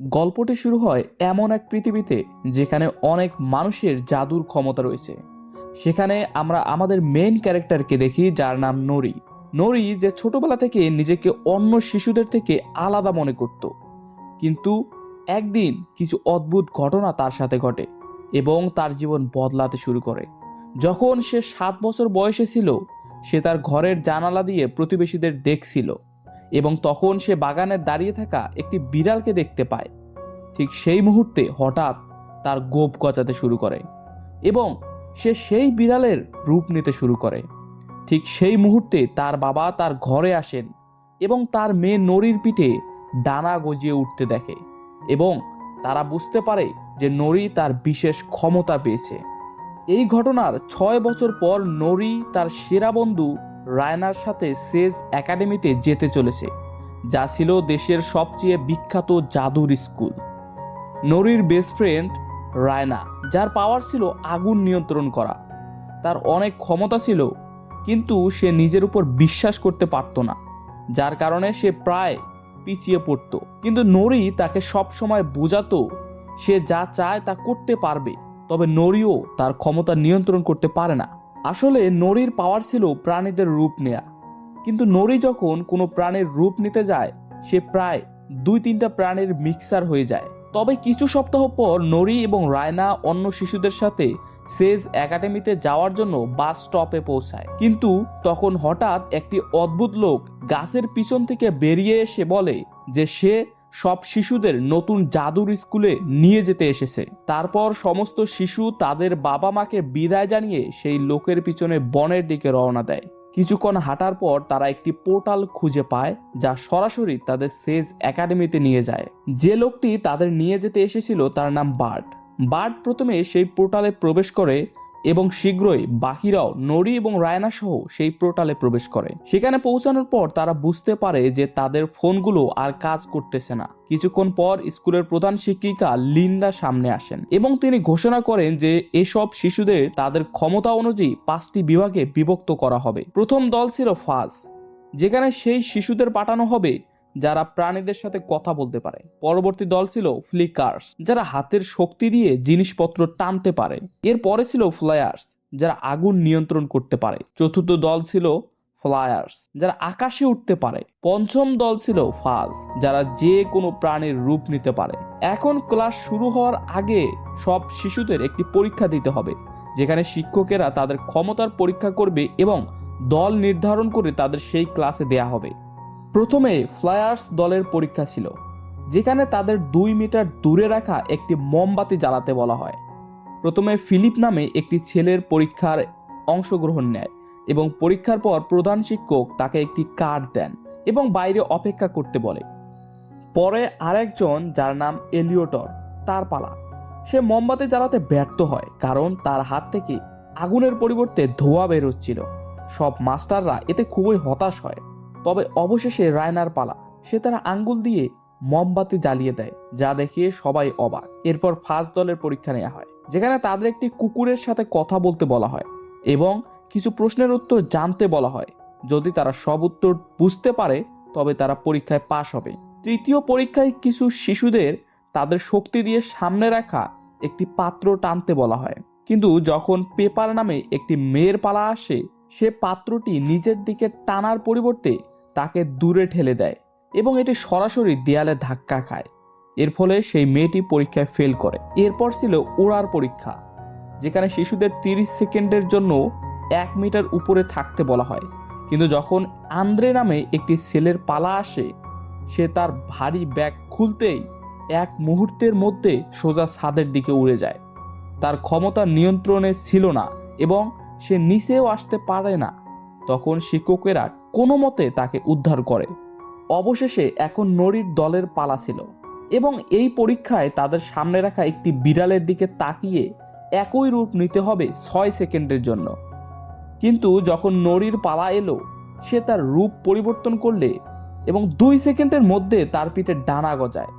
গল্পটি শুরু হয় এমন এক পৃথিবীতে যেখানে অনেক মানুষের জাদুর ক্ষমতা রয়েছে। সেখানে আমরা আমাদের মেন ক্যারেক্টারকে দেখি, যার নাম নরি। নরি যে ছোটবেলা থেকে নিজেকে অন্য শিশুদের থেকে আলাদা মনে করত। কিন্তু একদিন কিছু অদ্ভুত ঘটনা তার সাথে ঘটে এবং তার জীবন বদলাতে শুরু করে। যখন সে সাত বছর বয়সে ছিল, সে তার ঘরের জানালা দিয়ে প্রতিবেশীদের দেখছিল। এবং তখন সে বাগানে দাঁড়িয়ে থাকা একটি বিড়ালকে দেখতে পায়। ঠিক সেই মুহূর্তে হঠাৎ তার গোপ গচাতে শুরু করে এবং সে সেই বিড়ালের রূপ নিতে শুরু করে। ঠিক সেই মুহূর্তে তার বাবা তার ঘরে আসেন এবং তার মেয়ে নরির পিঠে ডানা গজিয়ে উঠতে দেখে এবং তারা বুঝতে পারে যে নরি তার বিশেষ ক্ষমতা পেয়েছে। এই ঘটনার ছয় বছর পর নরি তার সেরা বন্ধু রায়নার সাথে সেজ একাডেমিতে যেতে চলেছে, যা ছিল দেশের সবচেয়ে বিখ্যাত জাদুর স্কুল। নরির বেস্ট ফ্রেন্ড রায়না, যার পাওয়ার ছিল আগুন নিয়ন্ত্রণ করা। তার অনেক ক্ষমতা ছিল, কিন্তু সে নিজের উপর বিশ্বাস করতে পারত না, যার কারণে সে প্রায় পিছিয়ে পড়ত। কিন্তু নরি তাকে সব সময় বোঝাতো, সে যা চায় তা করতে পারবে, তবে নরিও তার ক্ষমতা নিয়ন্ত্রণ করতে পারে না। আসলে নরির পাওয়ার ছিল প্রাণীদের রূপ নেয়া। কিন্তু নরি যখন কোনো প্রাণীর রূপ নিতে যায়, সে প্রায় দুই তিনটা প্রাণীর মিক্সার হয়ে যায়। তবে কিছু সপ্তাহ পর নরি এবং রায়না অন্য শিশুদের সাথে সেজ একাডেমিতে যাওয়ার জন্য বাস স্টপে পৌঁছায়। কিন্তু তখন হঠাৎ একটি অদ্ভুত লোক গাছের পিছন থেকে বেরিয়ে এসে বলে যে সে সব শিশুদের নতুন জাদুর স্কুলে নিয়ে যেতে এসেছে। তারপর সমস্ত শিশু তাদের বাবা মাকে বিদায় জানিয়ে সেই লোকের পিছনে বনের দিকে রওনা দেয়। কিছুক্ষণ হাঁটার পর তারা একটি পোর্টাল খুঁজে পায়, যা সরাসরি তাদের সেজ একাডেমিতে নিয়ে যায়। যে লোকটি তাদের নিয়ে যেতে এসেছিল তার নাম বার্ড বার্ড প্রথমে সেই পোর্টালে প্রবেশ করে এবং শীঘ্রই বাকিরাও নরি এবং রায়না সহ সেই পোর্টালে প্রবেশ করে। সেখানে পৌঁছানোর পর তারা বুঝতে পারে যে তাদের ফোনগুলো আর কাজ করতেছে না। কিছুক্ষণ পর স্কুলের প্রধান শিক্ষিকা লিন্ডা সামনে আসেন এবং তিনি ঘোষণা করেন যে এসব শিশুদের তাদের ক্ষমতা অনুযায়ী পাঁচটি বিভাগে বিভক্ত করা হবে। প্রথম দল ছিল ফাজ যেখানে সেই শিশুদের পাঠানো হবে যারা প্রাণীদের সাথে কথা বলতে পারে। পরবর্তী দল ছিল ফ্লিকার্স যারা হাতের শক্তি দিয়ে জিনিসপত্র টানতে পারে। এর পরে ছিল ফ্লায়ার্স যারা আগুন নিয়ন্ত্রণ করতে পারে। চতুর্থ দল ছিল ফ্লায়ার্স যারা আকাশে উঠতে পারে। পঞ্চম দল ছিল ফাজ যারা যে কোনো প্রাণীর রূপ নিতে পারে। এখন ক্লাস শুরু হওয়ার আগে সব শিশুদের একটি পরীক্ষা দিতে হবে, যেখানে শিক্ষকেরা তাদের ক্ষমতার পরীক্ষা করবে এবং দল নির্ধারণ করে তাদের সেই ক্লাসে দেয়া হবে। প্রথমে ফ্লায়ার্স দলের পরীক্ষা ছিল, যেখানে তাদের দুই মিটার দূরে রাখা একটি মোমবাতি জ্বালাতে বলা হয়। প্রথমে ফিলিপ নামে একটি ছেলের পরীক্ষার অংশগ্রহণ নেয় এবং পরীক্ষার পর প্রধান শিক্ষক তাকে একটি কার্ড দেন এবং বাইরে অপেক্ষা করতে বলে। পরে আরেকজন, যার নাম এলিওটর, তার পালা। সে মোমবাতি জ্বালাতে ব্যর্থ হয় কারণ তার হাত থেকে আগুনের পরিবর্তে ধোঁয়া বেরোচ্ছিল। সব মাস্টাররা এতে খুবই হতাশ হয়। তবে অবশেষে রায়নার পালা। সে তারা আঙ্গুল দিয়ে মোমবাতি জ্বালিয়ে দেয়, যা দেখিয়ে সবাই অবাক। এরপর ফার্স্ট দলের পরীক্ষা নেওয়া হয়, যেখানে তাদের একটি কুকুরের সাথে কথা বলতে বলা হয় এবং কিছু প্রশ্নের উত্তর জানতে বলা হয়। যদি তারা সব উত্তর বুঝতে পারে, তবে তারা পরীক্ষায় পাশ হবে। তৃতীয় পরীক্ষায় কিছু শিশুদের তাদের শক্তি দিয়ে সামনে রাখা একটি পাত্র টানতে বলা হয়। কিন্তু যখন পেপার নামে একটি মেয়ের পালা আসে সে পাত্রটি নিজের দিকে টানার পরিবর্তে তাকে দূরে ঠেলে দেয় এবং এটি সরাসরি দেয়ালে ধাক্কা খায়। এর ফলে সেই মেয়েটি পরীক্ষায় ফেল করে। এরপর ছিল ওড়ার পরীক্ষা, যেখানে শিশুদের তিরিশ সেকেন্ডের জন্য এক মিটার উপরে থাকতে বলা হয়। কিন্তু যখন আন্দ্রে নামে একটি ছেলের পালা আসে, সে তার ভারী ব্যাগ খুলতেই এক মুহূর্তের মধ্যে সোজা ছাদের দিকে উড়ে যায়। তার ক্ষমতা নিয়ন্ত্রণে ছিল না এবং সে নিচেও আসতে পারে না। তখন শিক্ষকেরা কোনো মতে তাকে উদ্ধার করে। অবশেষে এখন নড়ির দলের পালা ছিল এবং এই পরীক্ষায় তাদের সামনে রাখা একটি বিড়ালের দিকে তাকিয়ে একই রূপ নিতে হবে ছয় সেকেন্ডের জন্য। কিন্তু যখন নড়ির পালা এলো, সে তার রূপ পরিবর্তন করলে এবং দুই সেকেন্ডের মধ্যে তার পিঠে ডানা গজায়,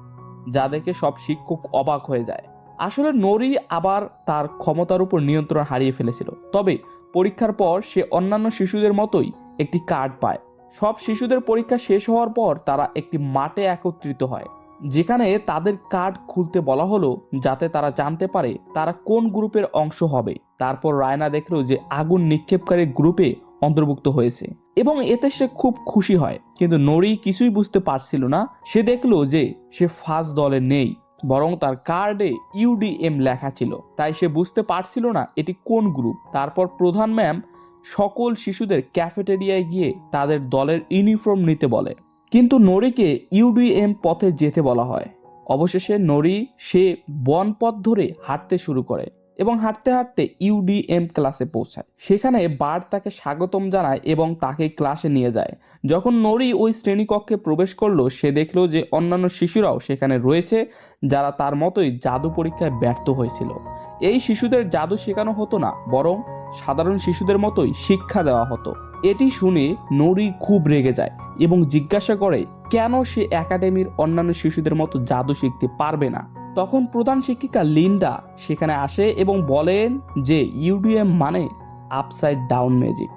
যা দেখে সব শিক্ষক অবাক হয়ে যায়। আসলে নরি আবার তার ক্ষমতার উপর নিয়ন্ত্রণ হারিয়ে ফেলেছিল। তবে পরীক্ষার পর সে অন্যান্য শিশুদের মতোই একটি কার্ড পায়। সব শিশুদের পরীক্ষা শেষ হওয়ার পর তারা একটি মাঠে একত্রিত হয়, যেখানে তাদের কার্ড খুলতে বলা হলো যাতে তারা জানতে পারে তারা কোন গ্রুপের অংশ হবে। তারপর রায়না দেখল যে আগুন নিক্ষেপকারী গ্রুপে অন্তর্ভুক্ত হয়েছে এবং এতে সে খুব খুশি হয়। কিন্তু নরি কিছুই বুঝতে পারছিল না। সে দেখল যে সে ফার্স্ট দলে নেই। বরং তার কার্ডে ইউডিএম লেখা ছিল। তাই সে বুঝতে পারছিল না এটি কোন গ্রুপ। তারপর প্রধান ম্যাম সকল শিশুদের ক্যাফেটেরিয়ায় গিয়ে তাদের দলের ইউনিফর্ম নিতে বলে। কিন্তু নরিকে ইউডিএম পথে যেতে বলা হয়। অবশেষে নরি সে বনপথ ধরে হাঁটতে শুরু করে। এবং হাঁটতে হাঁটতে ইউডিএম ক্লাসে পৌঁছায়। সেখানে বার তাকে স্বাগতম জানায় এবং তাকে ক্লাসে নিয়ে যায়। যখন নরি ওই শ্রেণীকক্ষে প্রবেশ করল, সে দেখল যে অন্যান্য শিশুরাও সেখানে রয়েছে, যারা তার মতোই জাদু পরীক্ষায় ব্যর্থ হয়েছিল। এই শিশুদের জাদু শেখানো হতো না, বরং সাধারণ শিশুদের মতোই শিক্ষা দেওয়া হতো। এটি শুনে নরি খুব রেগে যায় এবং জিজ্ঞাসা করে, কেন সে একাডেমির অন্যান্য শিশুদের মতো জাদু শিখতে পারবে না? তখন প্রধান শিক্ষিকা লিন্ডা সেখানে আসে এবং বলেন যে ইউডিএম মানে আপসাইড ডাউন ম্যাজিক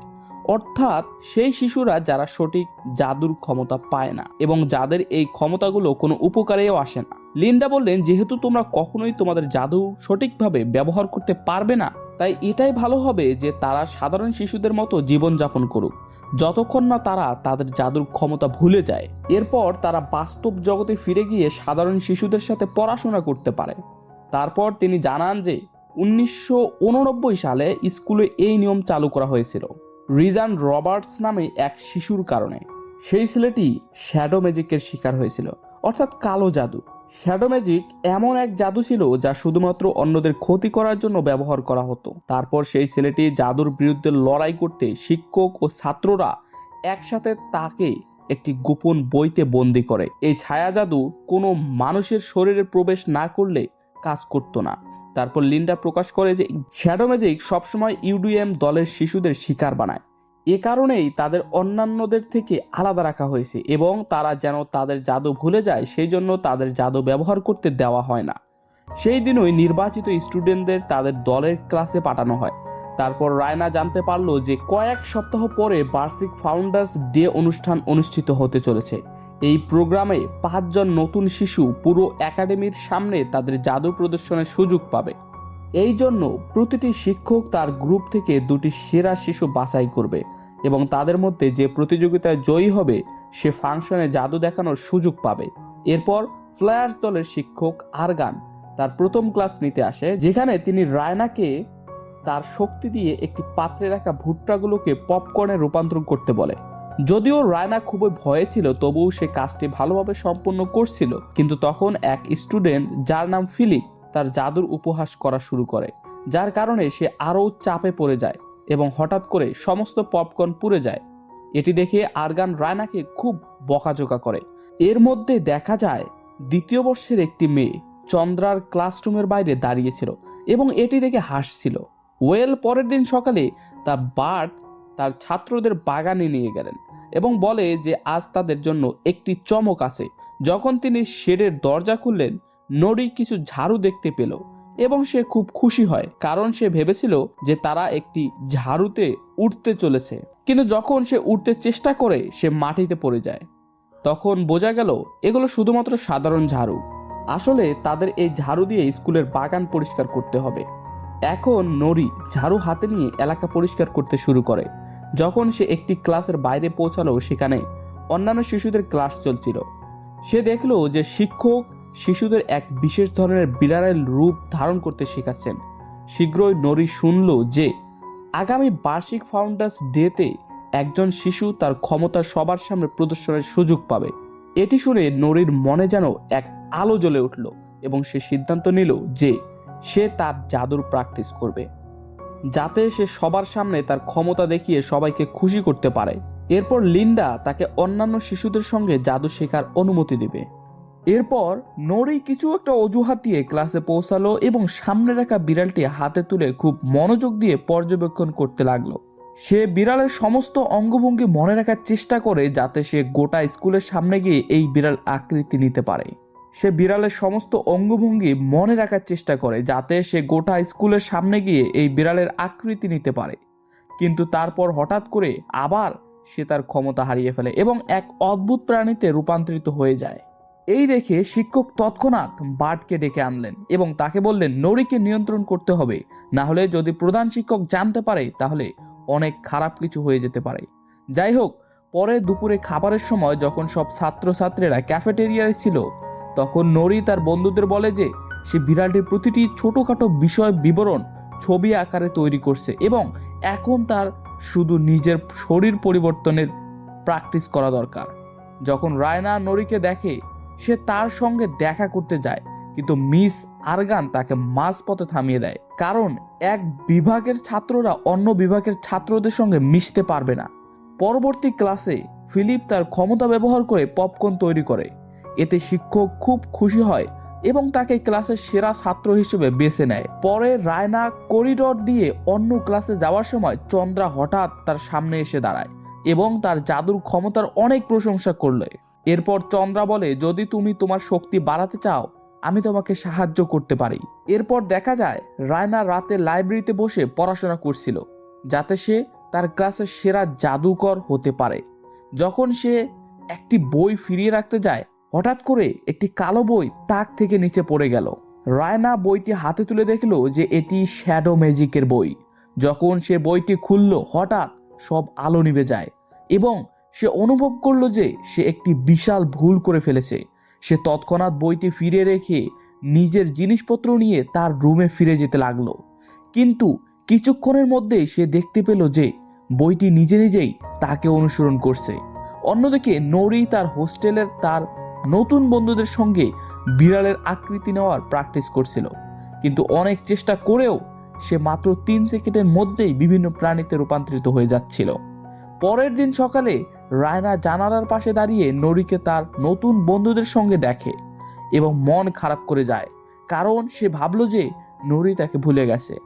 অর্থাৎ সেই শিশুরা যারা সঠিক জাদুর ক্ষমতা পায় না এবং যাদের এই ক্ষমতাগুলো কোনো উপকারেও আসে না। লিন্ডা বললেন, যেহেতু তোমরা কখনোই তোমাদের জাদু সঠিকভাবে ব্যবহার করতে পারবে না, তাই এটাই ভালো হবে যে তারা সাধারণ শিশুদের মতো জীবনযাপন করুক। যতক্ষণ না তারা তাদের জাদুর ক্ষমতা ভুলে যায়, এরপর তারা বাস্তব জগতে ফিরে গিয়ে সাধারণ শিশুদের সাথে পড়াশোনা করতে পারে। তারপর তিনি জানান যে, উনিশশো উননব্বই সালে স্কুলে এই নিয়ম চালু করা হয়েছিল, রিজান রবার্টস নামে এক শিশুর কারণে। সেই ছেলেটি শ্যাডো ম্যাজিকের শিকার হয়েছিল, অর্থাৎ কালো জাদু। শ্যাডো ম্যাজিক এমন এক জাদু ছিল যা শুধুমাত্র অন্যদের ক্ষতি করার জন্য ব্যবহার করা হতো। তারপর সেই ছেলেটি জাদুর বিরুদ্ধে লড়াই করতে শিক্ষক ও ছাত্ররা একসাথে তাকে একটি গোপন বইতে বন্দি করে। এই ছায়া জাদু কোনো মানুষের শরীরে প্রবেশ না করলে কাজ করতো না। তারপর লিন্ডা প্রকাশ করে যে শ্যাডো ম্যাজিক সবসময় ইউডিএম দলের শিশুদের শিকার বানায়। এ কারণেই তাদের অন্যান্যদের থেকে আলাদা রাখা হয়েছে এবং তারা যেন তাদের জাদু ভুলে যায়, সেই জন্য তাদের জাদু ব্যবহার করতে দেওয়া হয় না। সেই দিনই নির্বাচিত স্টুডেন্টদের তাদের দলের ক্লাসে পাঠানো হয়। তারপর রায়না জানতে পারল যে কয়েক সপ্তাহ পরে বার্ষিক ফাউন্ডার্স ডে অনুষ্ঠান অনুষ্ঠিত হতে চলেছে। এই প্রোগ্রামে পাঁচজন নতুন শিশু পুরো একাডেমির সামনে তাদের জাদু প্রদর্শনের সুযোগ পাবে। এই জন্য প্রতিটি শিক্ষক তার গ্রুপ থেকে দুটি সেরা শিশু বাছাই করবে এবং তাদের মধ্যে যে প্রতিযোগিতায় জয়ী হবে, সে ফাংশনে জাদু দেখানোর সুযোগ পাবে। এরপর ফ্লায়ার্স দলের শিক্ষক আরগান তার প্রথম ক্লাস নিতে আসে, যেখানে তিনি রায়নাকে তার শক্তি দিয়ে একটি পাত্রে রাখা ভুট্টাগুলোকে পপকর্নে রূপান্তর করতে বলে। যদিও রায়না খুবই ভয়ে ছিল, তবুও সে কাজটি ভালোভাবে সম্পন্ন করছিল, কিন্তু তখন এক স্টুডেন্ট যার নাম ফিলিপ তার জাদুর উপহাস করা শুরু করে, যার কারণে সে আরও চাপে পড়ে যায় এবং হঠাৎ করে সমস্ত পপকর্ন পুড়ে যায়। এটি দেখে আরগান রায়নাকে খুব বকাঝোকা করে। এর মধ্যে দেখা যায়, দ্বিতীয় বর্ষের একটি মেয়ে চন্দ্রার ক্লাসরুমের বাইরে দাঁড়িয়েছিল এবং এটি দেখে হাসছিল। ওয়েল, পরের দিন সকালে তার বার্ট তার ছাত্রদের বাগানে নিয়ে গেলেন এবং বলে যে আজ তাদের জন্য একটি চমক আছে। যখন তিনি শেডের দরজা খুললেন নড়ি কিছু ঝাড়ু দেখতে পেল এবং সে খুব খুশি হয়, কারণ সে ভেবেছিল যে তারা একটি ঝাড়ুতে উঠতে চলেছে। কিন্তু যখন সে উঠতে চেষ্টা করে, সে মাটিতে পড়ে যায়। তখন বোঝা গেল, এগুলো শুধুমাত্র সাধারণ ঝাড়ু। আসলে তাদের এই ঝাড়ু দিয়ে স্কুলের বাগান পরিষ্কার করতে হবে। এখন নরি ঝাড়ু হাতে নিয়ে এলাকা পরিষ্কার করতে শুরু করে। যখন সে একটি ক্লাসের বাইরে পৌঁছালো, সেখানে অন্যান্য শিশুদের ক্লাস চলছিল। সে দেখল যে শিক্ষক শিশুদের এক বিশেষ ধরনের বিড়ালের রূপ ধারণ করতে শেখাচ্ছেন। শীঘ্রই নরি শুনল যে, আগামী বার্ষিক ফাউন্ডার্স ডেতে একজন শিশু তার ক্ষমতা সবার সামনে প্রদর্শনের সুযোগ পাবে। এটি শুনে নরির মনে যেন এক আলো জ্বলে উঠল এবং সে সিদ্ধান্ত নিল যে, সে তার জাদুর প্র্যাকটিস করবে। যাতে সে সবার সামনে তার ক্ষমতা দেখিয়ে সবাইকে খুশি করতে পারে। এরপর লিন্ডা তাকে অন্যান্য শিশুদের সঙ্গে জাদু শেখার অনুমতি দিবে। এরপর নরি কিছু একটা অজুহাত দিয়ে ক্লাসে পৌঁছালো এবং সামনে রাখা বিড়ালটি হাতে তুলে খুব মনোযোগ দিয়ে পর্যবেক্ষণ করতে লাগল। সে বিড়ালের সমস্ত অঙ্গভঙ্গি মনে রাখার চেষ্টা করে যাতে সে গোটা স্কুলের সামনে গিয়ে এই বিড়াল আকৃতি নিতে পারে। সে বিড়ালের সমস্ত অঙ্গভঙ্গি মনে রাখার চেষ্টা করে যাতে সে গোটা স্কুলের সামনে গিয়ে এই বিড়ালের আকৃতি নিতে পারে। কিন্তু তারপর হঠাৎ করে আবার সে তার ক্ষমতা হারিয়ে ফেলে এবং এক অদ্ভুত প্রাণীতে রূপান্তরিত হয়ে যায়। এই দেখে শিক্ষক তৎক্ষণাৎ বার্ডকে ডেকে আনলেন এবং তাকে বললেন, নরিকে নিয়ন্ত্রণ করতে হবে। না হলে যদি প্রধান শিক্ষক জানতে পারে, তাহলে অনেক খারাপ কিছু হয়ে যেতে পারে। যাই হোক, পরে দুপুরে খাবারের সময় যখন সব ছাত্রছাত্রীরা ক্যাফেটেরিয়ায় ছিল, তখন নরি তার বন্ধুদের বলে যে, সে বিড়ালটির প্রতিটি ছোটোখাটো বিষয় বিবরণ ছবি আকারে তৈরি করছে এবং এখন তার শুধু নিজের শরীর পরিবর্তনের প্র্যাকটিস করা দরকার। যখন রায়না নরিকে দেখে সে তার সঙ্গে দেখা করতে যায়, কিন্তু মিস আরগান তাকে মাঝপথে থামিয়ে দেয়। কারণ এক বিভাগের ছাত্ররা অন্য বিভাগের ছাত্রদের সঙ্গে মিশতে পারবে না। পরবর্তী ক্লাসে ফিলিপ তার ক্ষমতা ব্যবহার করে পপকর্ন তৈরি করে। এতে শিক্ষক খুব খুশি হয় এবং তাকে ক্লাসের সেরা ছাত্র হিসেবে বেছে নেয়। পরে রায়না করিডর দিয়ে অন্য ক্লাসে যাওয়ার সময় চন্দ্রা হঠাৎ তার সামনে এসে দাঁড়ায় এবং তার জাদুর ক্ষমতার অনেক প্রশংসা করলে। এরপর চন্দ্রা বলে, যদি তুমি তোমার শক্তি বাড়াতে চাও, আমি তোমাকে সাহায্য করতে পারি। এরপর দেখা যায়, রায়না রাতে লাইব্রেরিতে বসে পড়াশোনা করছিল, যাতে সে তার ক্লাসের সেরা জাদুকর হতে পারে। যখন সে একটি বই ফিরিয়ে রাখতে যায়, হঠাৎ করে একটি কালো বই তাক থেকে নিচে পড়ে গেল। রায়না বইটি হাতে তুলে দেখল যে এটি শ্যাডো ম্যাজিকের বই। যখন সে বইটি খুলল, হঠাৎ সব আলো নিভে যায় এবং সে অনুভব করল যে সে একটি বিশাল ভুল করে ফেলেছে। সে তৎক্ষণাৎ বইটি ফিরে রেখে নিজের জিনিসপত্র নিয়ে তার রুমে ফিরে যেতে লাগল। কিন্তু কিছুক্ষণের মধ্যেই সে দেখতে পেল যে বইটি নিজে নিজেই তাকে অনুসরণ করছে। অন্যদিকে নরি তার হোস্টেলের তার নতুন বন্ধুদের সঙ্গে বিড়ালের আকৃতি নেওয়ার প্র্যাকটিস করছিল। কিন্তু অনেক চেষ্টা করেও সে মাত্র তিন সেকেন্ডের মধ্যেই বিভিন্ন প্রাণীতে রূপান্তরিত হয়ে যাচ্ছিল। পরের দিন সকালে রায়না জানালার পাশে দাঁড়িয়ে নরিকে তার নতুন বন্ধুদের সঙ্গে দেখে এবং মন খারাপ করে যায়। কারণ সে ভাবলো যে নরি তাকে ভুলে গেছে।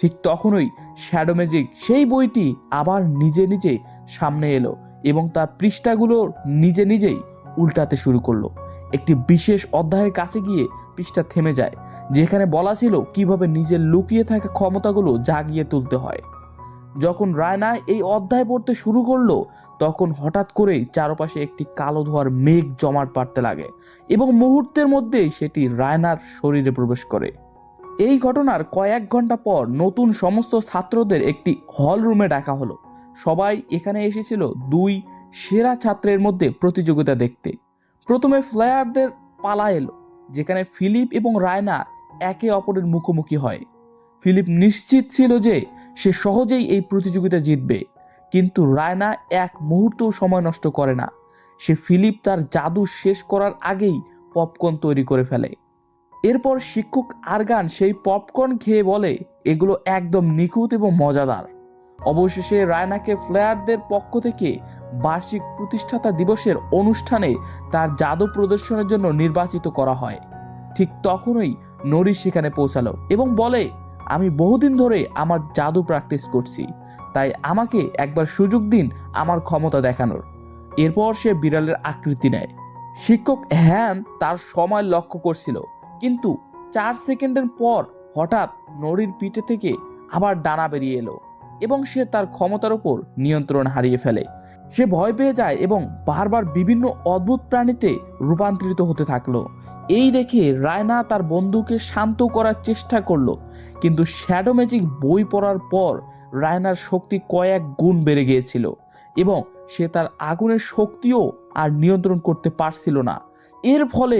ঠিক তখনই শ্যাডো ম্যাজিক সেই বইটি আবার নিজে নিজে সামনে এলো এবং তার পৃষ্ঠাগুলো নিজে নিজেই উল্টাতে শুরু করল। একটি বিশেষ অধ্যায়ের কাছে গিয়ে পৃষ্ঠা থেমে যায়, যেখানে বলা ছিল কীভাবে নিজের লুকিয়ে থাকা ক্ষমতাগুলো জাগিয়ে তুলতে হয়। যখন রায়না এই অধ্যায় পড়তে শুরু করল, তখন হঠাৎ করেই চারপাশে একটি কালো ধোয়ার মেঘ জমাট বাড়তে লাগে এবং মুহূর্তের মধ্যেই সেটি রায়নার শরীরে প্রবেশ করে। এই ঘটনার কয়েক ঘণ্টা পর নতুন সমস্ত ছাত্রদের একটি হল রুমে ডাকা হলো। সবাই এখানে এসেছিল দুই সেরা ছাত্রের মধ্যে প্রতিযোগিতা দেখতে। প্রথমে ফ্লায়ারদের পালা এলো, যেখানে ফিলিপ এবং রায়না একে অপরের মুখোমুখি হয়। ফিলিপ নিশ্চিত ছিল যে সে সহজেই এই প্রতিযোগিতা জিতবে। কিন্তু রায়না এক মুহূর্তও সময় নষ্ট করে না। সে ফিলিপ তার জাদু শেষ করার আগেই পপকর্ন তৈরি করে ফেলে। এরপর শিক্ষক আরগান সেই পপকর্ন খেয়ে বলে, এগুলো একদম নিখুঁত এবং মজাদার। অবশেষে রায়নাকে ফ্লেয়ারদের পক্ষ থেকে বার্ষিক প্রতিষ্ঠাতা দিবসের অনুষ্ঠানে তার জাদু প্রদর্শনের জন্য নির্বাচিত করা হয়। ঠিক তখনই নরি সেখানে পৌঁছালো এবং বলে আমি বহুদিন ধরে আমার জাদু প্র্যাকটিস করছি। তাই আমাকে একবার সুযোগ দিন আমার ক্ষমতা দেখানোর। এরপর সে বিড়ালের আকৃতি নেয়। শিক্ষক হ্যান তার সময় লক্ষ্য করছিল, কিন্তু চার সেকেন্ডের পর হঠাৎ নড়ির পিঠে থেকে আবার ডানা বেরিয়ে এলো এবং সে তার ক্ষমতার উপর নিয়ন্ত্রণ হারিয়ে ফেলে। সে ভয় পেয়ে যায় এবং বারবার বিভিন্ন অদ্ভুত প্রাণীতে রূপান্তরিত হতে থাকল। এই দেখে রায়না তার বন্ধুকে শান্ত করার চেষ্টা করল, কিন্তু শ্যাডো ম্যাজিক বই পড়ার পর রায়নার শক্তি কয়েক গুণ বেড়ে গিয়েছিল এবং সে তার আগুনের শক্তিও আর নিয়ন্ত্রণ করতে পারছিল না। এর ফলে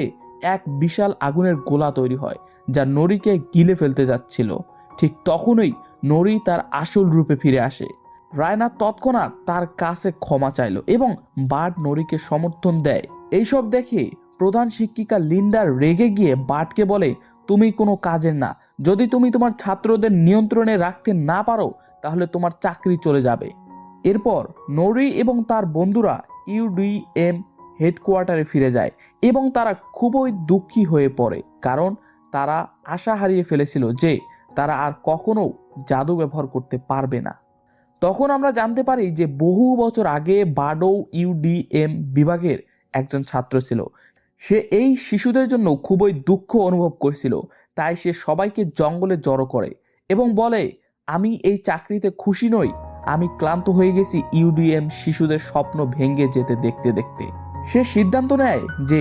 এক বিশাল আগুনের গোলা তৈরি হয়, যা নরিকে গিলে ফেলতে যাচ্ছিল। ঠিক তখনই নরি তার আসল রূপে ফিরে আসে। রায়না তৎক্ষণাৎ তার কাছে ক্ষমা চাইল এবং বার্ড নরিকে সমর্থন দেয়। এইসব দেখে প্রধান শিক্ষিকা লিন্ডার রেগে গিয়ে বাটকে বলে, তুমি কোনো কাজের না। যদি তুমি তোমার ছাত্রদের নিয়ন্ত্রণে রাখতে না পারো, তাহলে তোমার চাকরি চলে যাবে। এরপর নরি এবং তার বন্ধুরা ইউডিএম হেডকোয়ার্টারে ফিরে যায় এবং তারা খুবই দুঃখী হয়ে পড়ে, কারণ তারা আশা হারিয়ে ফেলেছিল যে তারা আর কখনো জাদু ব্যবহার করতে পারবে না। তখন আমরা জানতে পারি যে বহু বছর আগে বাডৌ ইউডিএম বিভাগের একজন ছাত্র ছিল। সে এই শিশুদের জন্য খুবই দুঃখ অনুভব করছিল। তাই সে সবাইকে জঙ্গলে জড়ো করে এবং বলে, আমি এই চাকরিতে খুশি নই। আমি ক্লান্ত হয়ে গেছি ইউডিএম শিশুদের স্বপ্ন ভেঙে যেতে দেখতে দেখতে। সে সিদ্ধান্ত নেয় যে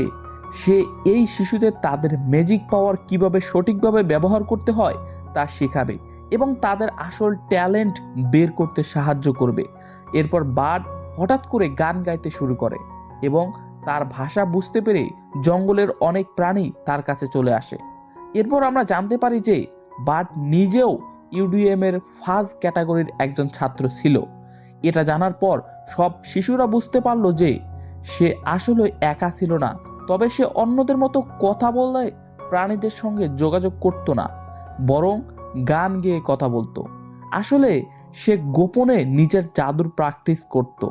সে এই শিশুদের তাদের ম্যাজিক পাওয়ার কীভাবে সঠিকভাবে ব্যবহার করতে হয় তা শেখাবে এবং তাদের আসল ট্যালেন্ট বের করতে সাহায্য করবে। এরপর বার্ড হঠাৎ করে গান গাইতে শুরু করে এবং তার ভাষা বুঝতে পেরে জঙ্গলের অনেক প্রাণী তার কাছে চলে আসে। এরপর আমরা জানতে পারি যে বার্ড নিজেও ইউডিএম এর ফার্স্ট ক্যাটাগরির একজন ছাত্র ছিল। এটা জানার পর সব শিশুরা বুঝতে পারল যে সে আসলে একা ছিল না, তবে সে অন্যদের মতো কথা বললে প্রাণীদের সঙ্গে যোগাযোগ করত না, বরং গান গেয়ে কথা বলতো। আসলে সে গোপনে নিজের জাদুর প্র্যাকটিস করত,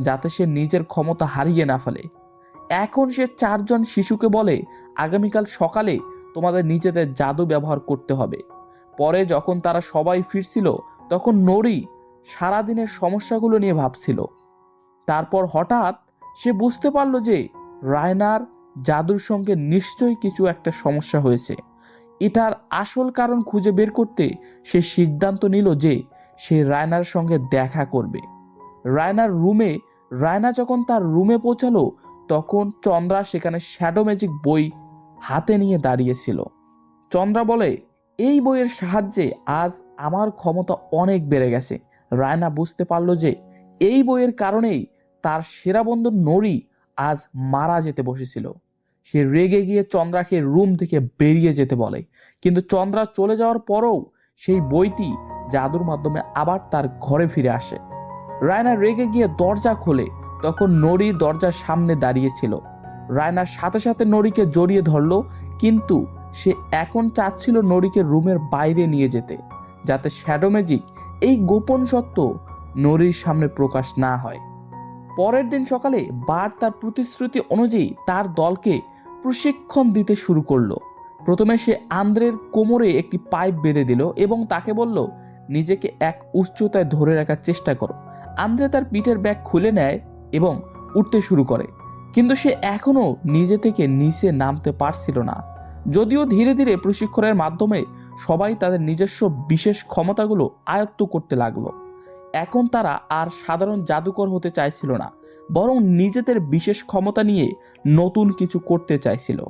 যাতে সে নিজের ক্ষমতা হারিয়ে না ফেলে। এখন সে চারজন শিশুকে বলে, আগামীকাল সকালে তোমাদের নিজেদের জাদু ব্যবহার করতে হবে। পরে যখন তারা সবাই ফিরছিল, তখন নরি সারাদিনের সমস্যাগুলো নিয়ে ভাবছিল। তারপর হঠাৎ সে বুঝতে পারল যে রায়নার জাদুর সঙ্গে নিশ্চয়ই কিছু একটা সমস্যা হয়েছে। এটার আসল কারণ খুঁজে বের করতে সে সিদ্ধান্ত নিল যে সে রায়নার সঙ্গে দেখা করবে। রায়নার রুমে, রায়না যখন তার রুমে পৌঁছালো তখন চন্দ্রা সেখানে শ্যাডো ম্যাজিক বই হাতে নিয়ে দাঁড়িয়েছিল। চন্দ্রা বলে, এই বইয়ের সাহায্যে আজ আমার ক্ষমতা অনেক বেড়ে গেছে। রায়না বুঝতে পারল যে, এই বইয়ের কারণেই তার সেরা বন্ধু নরি আজ মারা যেতে বসেছিল। সে রেগে গিয়ে চন্দ্রাকে রুম থেকে বেরিয়ে যেতে বলে। কিন্তু চন্দ্রা চলে যাওয়ার পরও সেই বইটি জাদুর মাধ্যমে আবার তার ঘরে ফিরে আসে। রায়না রেগে গিয়ে দরজা খোলে। তখন নরি দরজার সামনে দাঁড়িয়েছিল। রায়নার সাথে সাথে নড়িকে জড়িয়ে ধরলো, কিন্তু সে এখন চাচ্ছিল নড়িকে রুমের বাইরে নিয়ে যেতে, যাতে শ্যাডো ম্যাজিক এই গোপন সত্য নড়ির সামনে প্রকাশ না হয়। পরের দিন সকালে বার তার প্রতিশ্রুতি অনুযায়ী তার দলকে প্রশিক্ষণ দিতে শুরু করল। প্রথমে সে আন্দ্রের কোমরে একটি পাইপ বেঁধে দিল এবং তাকে বলল, নিজেকে এক উচ্চতায় ধরে রাখার চেষ্টা করো। আন্দ্রে তার পিঠের ব্যাগ খুলে নেয় এবং উঠতে শুরু করে। কিন্তু সে এখনও নিজে থেকে নিচে নামতে পারছিল না। যদিও ধীরে ধীরে প্রশিক্ষণের মাধ্যমে সবাই তাদের নিজস্ব বিশেষ ক্ষমতাগুলো আয়ত্ত করতে লাগল। এখন তারা আর সাধারণ জাদুকর হতে চাইছিল না, বরং নিজেদের বিশেষ ক্ষমতা নিয়ে নতুন কিছু করতে চাইছিল।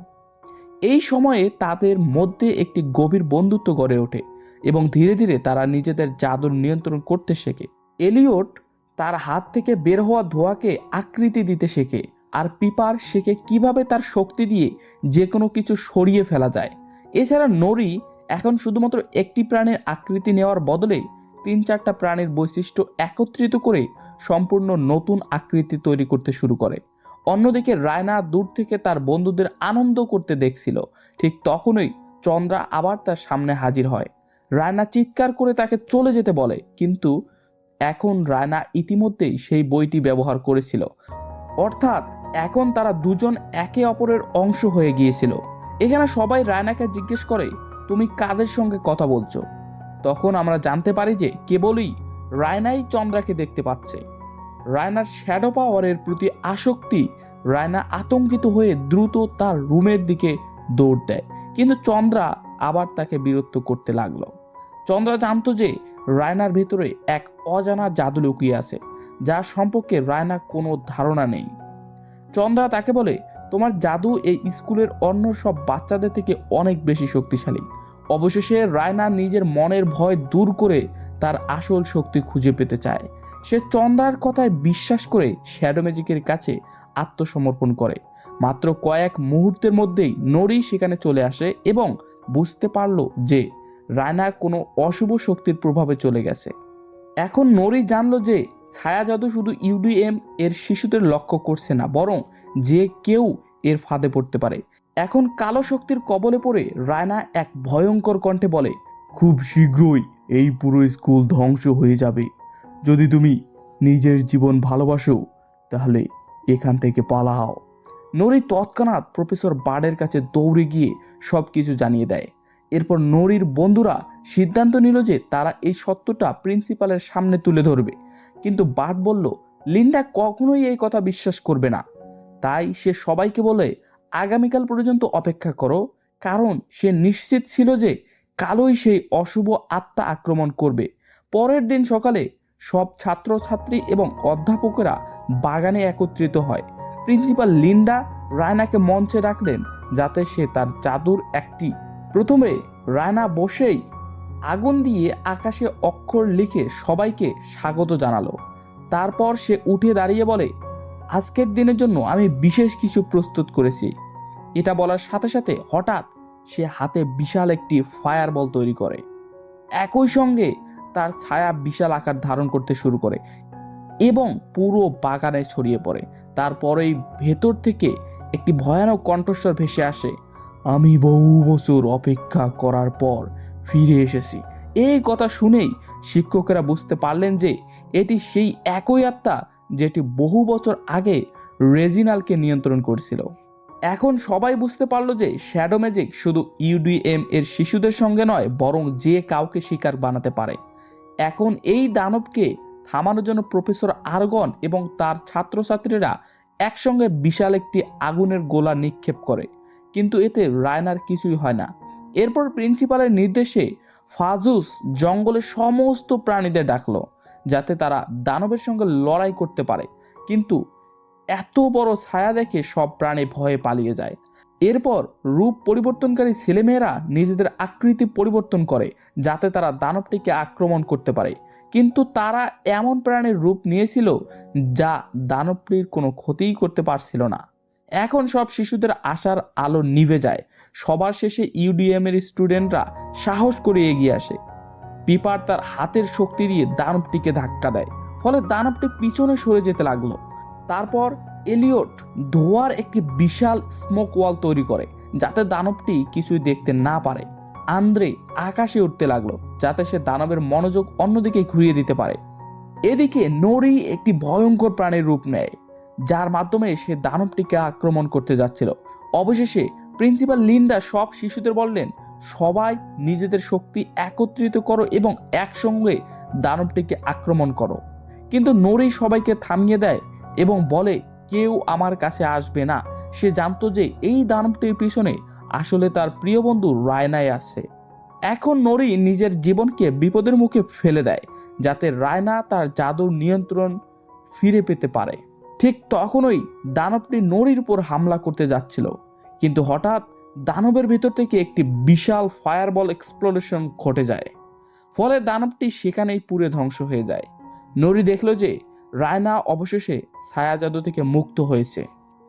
এই সময়ে তাদের মধ্যে একটি গভীর বন্ধুত্ব গড়ে ওঠে এবং ধীরে ধীরে তারা নিজেদের জাদুর নিয়ন্ত্রণ করতে শেখে। এলিয়ট তার হাত থেকে বের হওয়া ধোঁয়াকে আকৃতি দিতে শেখে আর পিপার শেখে কীভাবে তার শক্তি দিয়ে যে কোনো কিছু সরিয়ে ফেলা যায়। এছাড়া নরি এখন শুধুমাত্র একটি প্রাণের আকৃতি নেওয়ার বদলে তিন চারটা প্রাণের বৈশিষ্ট্য একত্রিত করে সম্পূর্ণ নতুন আকৃতি তৈরি করতে শুরু করে। অন্যদিকে রায়না দূর থেকে তার বন্ধুদের আনন্দ করতে দেখছিল। ঠিক তখনই চন্দ্রা আবার তার সামনে হাজির হয়। রায়না চিৎকার করে তাকে চলে যেতে বলে, কিন্তু এখন রায়না ইতিমধ্যেই সেই বইটি ব্যবহার করেছিল। অর্থাৎ এখন তারা দুজন একে অপরের অংশ হয়ে গিয়েছিল। এখানে সবাই রায়নাকে জিজ্ঞেস করে, তুমি কাদের সঙ্গে কথা বলছো? তখন আমরা জানতে পারি যে কেবলই রায়নাই চন্দ্রাকে দেখতে পাচ্ছে। রায়নার শ্যাডো পাওয়ারের প্রতি আসক্তি রায়না আতঙ্কিত হয়ে দ্রুত তার রুমের দিকে দৌড় দেয়। কিন্তু চন্দ্রা আবার তাকে বিরক্ত করতে লাগল। চন্দ্রা জানতো যে রায়নার ভেতরে এক অজানা জাদু লুকিয়ে আছে, যার সম্পর্কে রায়না কোনো ধারণা নেই। চন্দ্রা তাকে বলে, তোমার জাদু এই স্কুলের অন্য সব বাচ্চাদের থেকে অনেক বেশি শক্তিশালী। অবশেষে রায়না নিজের মনের ভয় দূর করে তার আসল শক্তি খুঁজে পেতে চায়। সে চন্দ্রার কথায় বিশ্বাস করে শ্যাডো ম্যাজিকের কাছে আত্মসমর্পণ করে। মাত্র কয়েক মুহূর্তের মধ্যেই নরি সেখানে চলে আসে এবং বুঝতে পারল যে রায়না কোনো অশুভ শক্তির প্রভাবে চলে গেছে। এখন নরি জানলো যে ছায়া জাদু শুধু ইউডিএম এর শিশুদের লক্ষ্য করছে না বরং যে কেউ এর ফাঁদে পড়তে পারে। এখন কালো শক্তির কবলে পড়ে রায়না এক ভয়ঙ্কর কণ্ঠে বলে খুব শীঘ্রই এই পুরো স্কুল ধ্বংস হয়ে যাবে। যদি তুমি নিজের জীবন ভালোবাসো তাহলে এখান থেকে পালাও। নরি তৎক্ষণাৎ প্রফেসর বার্ডের কাছে দৌড়ে গিয়ে সব কিছু জানিয়ে দেয়। এরপর নরির বন্ধুরা সিদ্ধান্ত নিল যে তারা এই সত্যটা প্রিন্সিপালের সামনে তুলে ধরবে। কিন্তু বার্ড বলল, লিন্ডা কখনোই এই কথা বিশ্বাস করবে না। তাই সে সবাইকে বলে, আগামীকাল পর্যন্ত অপেক্ষা করো। কারণ সে নিশ্চিত ছিল যে কালোই সেই অশুভ আত্মা আক্রমণ করবে। পরের দিন সকালে সব ছাত্রছাত্রী এবং অধ্যাপকেরা বাগানে একত্রিত হয়। প্রিন্সিপাল লিন্ডা রায়নাকে মঞ্চে রাখলেন যাতে সে তার জাদুর একটি প্রথমে রায়না বসেই আগুন দিয়ে আকাশে অক্ষর লিখে সবাইকে স্বাগত জানালো। তারপর সে উঠে দাঁড়িয়ে বলে, আজকের দিনের জন্য আমি বিশেষ কিছু প্রস্তুত করেছি। এটা বলার সাথে সাথে হঠাৎ সে হাতে বিশাল একটি ফায়ার বল তৈরি করে। একই সঙ্গে তার ছায়া বিশাল আকার ধারণ করতে শুরু করে এবং পুরো বাগানে ছড়িয়ে পড়ে। তারপরেই ভেতর থেকে একটি ভয়ানক কণ্ঠস্বর ভেসে আসে। আমি বহু বছর অপেক্ষা করার পর ফিরে এসেছি। এই কথা শুনেই শিক্ষকেরা বুঝতে পারলেন যে এটি সেই একই আত্মা যেটি বহু বছর আগে রেজিনালকে নিয়ন্ত্রণ করেছিল। এখন সবাই বুঝতে পারল যে শ্যাডো ম্যাজিক শুধু ইউডিএম এর শিশুদের সঙ্গে নয়, বরং যে কাউকে শিকার বানাতে পারে। এখন এই দানবকে থামানোর জন্য প্রফেসর আরগন এবং তার ছাত্রছাত্রীরা একসঙ্গে বিশাল একটি আগুনের গোলা নিক্ষেপ করে। কিন্তু এতে রায়নার কিছুই হয় না। এরপর প্রিন্সিপালের নির্দেশে ফাজুস জঙ্গলের সমস্ত প্রাণীদের ডাকলো, যাতে তারা দানবের সঙ্গে লড়াই করতে পারে। কিন্তু এত বড় ছায়া দেখে সব প্রাণী ভয়ে পালিয়ে যায়। এরপর রূপ পরিবর্তনকারী ছেলেমেয়েরা নিজেদের আকৃতি পরিবর্তন করে, যাতে তারা দানবটিকে আক্রমণ করতে পারে। কিন্তু তারা এমন প্রাণীর রূপ নিয়েছিল, যা দানবটির কোনো ক্ষতিই করতে পারছিল না। এখন সব শিশুদের আশার আলো নিভে যায়। সবার শেষে ইউডিএম এর স্টুডেন্টরা সাহস করে এগিয়ে আসে। পিপার তার হাতের শক্তি দিয়ে দানবটিকে ধাক্কা দেয়, ফলে দানবটি পিছনে সরে যেতে লাগল। তারপর এলিয়ট ধোয়ার একটি বিশাল স্মোক ওয়াল তৈরি করে, যাতে দানবটি কিছুই দেখতে না পারে। আন্দ্রে আকাশে উঠতে লাগল, যাতে সে দানবের মনোযোগ অন্যদিকে ঘুরিয়ে দিতে পারে। এদিকে নরি একটি ভয়ঙ্কর প্রাণীর রূপ নেয়। যার মাধ্যমে সে দানবটিকে আক্রমণ করতে যাচ্ছিল। অবশেষে প্রিন্সিপাল লিন্ডা সব শিশুদের বললেন, সবাই নিজেদের শক্তি একত্রিত করো এবং একসঙ্গে দানবটিকে আক্রমণ করো। কিন্তু নরি সবাইকে থামিয়ে দেয় এবং বলে, কেউ আমার কাছে আসবে না সে জানতো যে এই দানবটির পিছনে আসলে তার প্রিয় বন্ধু রায়নায় আছে। এখন নরি নিজের জীবনকে বিপদের মুখে ফেলে দেয়, যাতে রায়না তার জাদুর নিয়ন্ত্রণ ফিরে পেতে পারে। ঠিক তখনই দানবটি নড়ির উপর হামলা করতে যাচ্ছিল। কিন্তু হঠাৎ দানবের ভিতর থেকে একটি বিশাল ফায়ারবল এক্সপ্লোরেশন ঘটে যায়। ফলে দানবটি সেখানেই পুড়ে ধ্বংস হয়ে যায়। নরি দেখল যে রায়না অবশেষে ছায়া জাদু থেকে মুক্ত হয়েছে।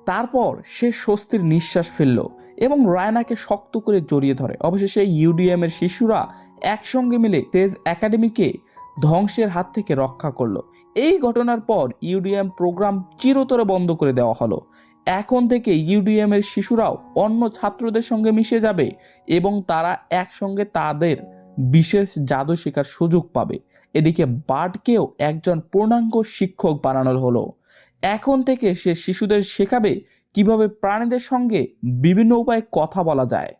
তারপর সে স্বস্তির নিঃশ্বাস ফেলল এবং রায়নাকে শক্ত করে জড়িয়ে ধরে। অবশেষে ইউডিএম এর শিশুরা একসঙ্গে মিলে তেজ একাডেমিকে ধ্বংসের হাত থেকে রক্ষা করল। এই ঘটনার পর ইউডিএম প্রোগ্রাম চিরতরে বন্ধ করে দেওয়া হলো। এখন থেকে ইউডিএম এর শিশুরাও অন্য ছাত্রদের সঙ্গে মিশে যাবে এবং তারা একসঙ্গে তাদের বিশেষ জাদু শেখার সুযোগ পাবে। এদিকে বার্ডকেও একজন পূর্ণাঙ্গ শিক্ষক বানানো হলো। এখন থেকে সে শিশুদের শেখাবে কীভাবে প্রাণীদের সঙ্গে বিভিন্ন উপায়ে কথা বলা যায়।